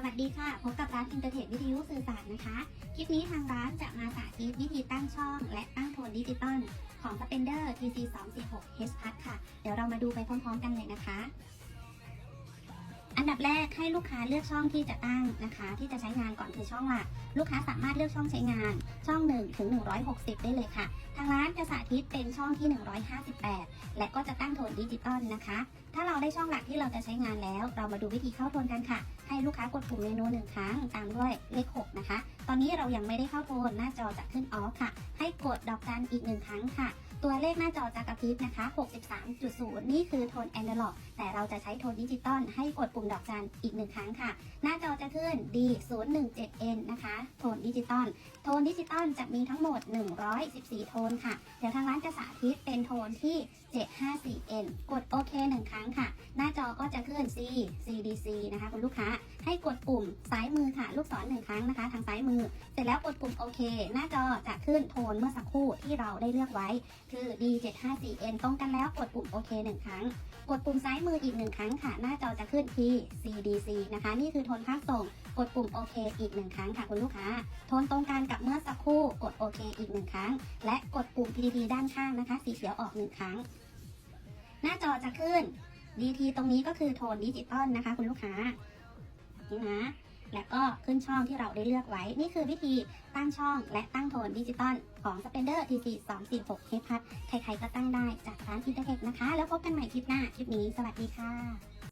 สวัสดีค่ะ พบกับร้านอินเตอร์เทควิทยุสื่อสารนะคะ คลิปนี้ทางร้านจะมาสาธิตวิธีตั้งช่อง และตั้งโทนดิจิตอลของ Spender TC 2 4 6 H Plus ค่ะ เดี๋ยวเรามาดูไปพร้อมๆกันเลยนะคะ ดับแรกให้ลูกค้าเลือกช่องที่จะตั้งนะคะ ที่จะใช้งานก่อนคือช่องหลักลูกค้าสามารถเลือกช่องใช้งานช่อง1ถึง160 ได้เลยค่ะ ทางร้านจะสาธิตเป็นช่องที่ 158 และก็จะตั้งโทนดิจิตอลนะคะ ถ้าเราได้ช่องหลักที่เราจะใช้งานแล้ว เรามาดูวิธีเข้าโทนกันค่ะ ให้ลูกค้ากดปุ่มเมนูหนึ่งครั้งตามด้วยเลข6นะคะ ตอนนี้เรายังไม่ได้เข้าโทนหน้าจอจะขึ้นออฟค่ะ ให้กดดอกจันอีกหนึ่งครั้งค่ะ ตัวเลขหน้าจอจะกระพริบนะคะ 63.0 นี่คือโทนแอนะล็อก แต่เราจะใช้โทนดิจิตอลให้กดปุ่มดอกจันอีกหนึ่งครั้งค่ะ หน้าจอจะขึ้น D 0 1 7 N นะคะ โทนดิจิตอล โทนดิจิตอลจะมีทั้งหมด 114 โทนค่ะ เดี๋ยวทางร้านจะสาธิตเป็นโทนที่ 754N กดโอเคหนึ่งครั้งค่ะ ก็จะขึ้น C CDC นะคะคุณลูกค้าให้กดปุ่มซ้ายมือค่ะ ลูกศรหนึ่งครั้งนะคะ ทางซ้ายมือ เสร็จแล้วกดปุ่มโอเค หน้าจอจะขึ้นโทนเมื่อสักครู่ที่เราได้เลือกไว้ คือ D754N ตรงกันแล้วกดปุ่มโอเคหนึ่งครั้ง กดปุ่มซ้ายมืออีกหนึ่งครั้งค่ะ หน้าจอจะขึ้นที CDC นะคะ นี่คือโทนภาพส่ง กดปุ่มโอเคอีกหนึ่งครั้งค่ะคุณลูกค้า โทนตรงกันกับเมื่อสักครู่กดโอเคอีกหนึ่งครั้ง และกดปุ่ม PDD ด้านข้างนะคะ สีเขียวออกหนึ่งครั้ง หน้าจอจะขึ้น DT ตรงนี้ก็คือโทนดิจิตอลนะคะคุณลูกค้านี่นะและก็ขึ้นช่องที่เราได้เลือกไว้ นี่คือวิธีตั้งช่องและตั้งโทนดิจิตอลของ Spender TC 2 4 6 h ใครๆก็ตั้งได้จากร้าน Intertech นะคะ แล้วพบกันใหม่คลิปหน้า คลิปนี้สวัสดีค่ะ